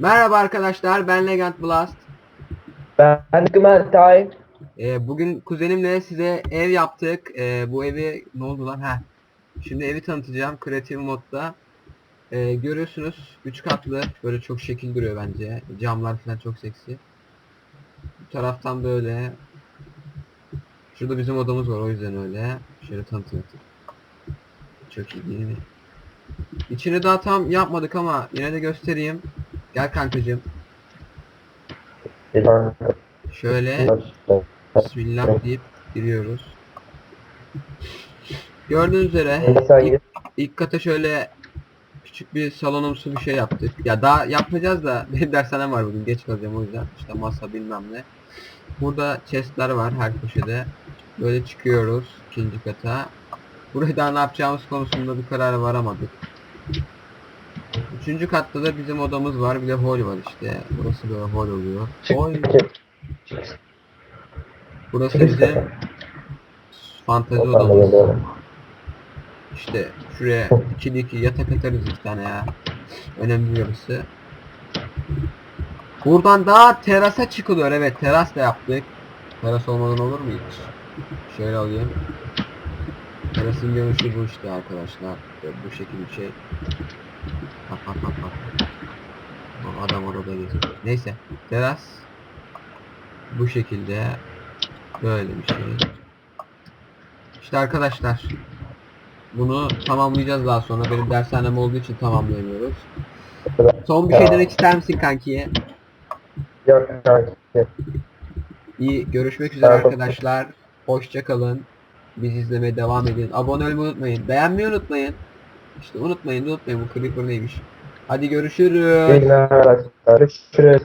Merhaba arkadaşlar ben Legend Blast. Ben Gümen Tayyip. Ee, bugün kuzenimle size ev yaptık. Ee, bu evi ne oldu lan? Heh. Şimdi evi tanıtacağım kreatif modda. Ee, görüyorsunuz 3 katlı böyle çok şekil duruyor bence. Camlar falan çok seksi. Bu taraftan böyle. Şurada bizim odamız var o yüzden öyle. Şöyle tanıtayım. Çok iyi değil mi? İçini daha tam yapmadık ama yine de göstereyim. Gel kankacığım. Şöyle Bismillah deyip giriyoruz. Gördüğünüz üzere ilk, ilk kata şöyle küçük bir salonumsu bir şey yaptık. Ya daha yapmayacağız da benim dershanem var bugün geç kalacağım o yüzden. İşte masa bilmem ne. Burada chestler var her köşede. Böyle çıkıyoruz ikinci kata. Burayı daha ne yapacağımız konusunda bir karar varamadık. Üçüncü katta da bizim odamız var. Bir de hall var işte. Burası böyle hall oluyor. Hall Burası bizim fantezi odamız. İşte şuraya ikili iki yatak atarız iki tane ya. Önemli yarısı. Buradan daha terasa çıkılıyor. Evet teras da yaptık. Teras olmadan olur mu hiç? Şöyle alayım. Terasın görünüşü bu işte arkadaşlar. Bu şekilde bir şey. Bak bak bak bak. O adam orada geziyor. Neyse. Teras. Bu şekilde. Böyle bir şey. İşte arkadaşlar. Bunu tamamlayacağız daha sonra. Benim dershanem olduğu için tamamlayamıyoruz. Son bir şey demek ister misin kankiye? Yok kanki. İyi görüşmek üzere arkadaşlar. Hoşça kalın. Bizi izlemeye devam edin. Abone olmayı unutmayın. Beğenmeyi unutmayın. İşte unutmayın unutmayın bu creeper neymiş. Hadi görüşürüz. Görüşürüz.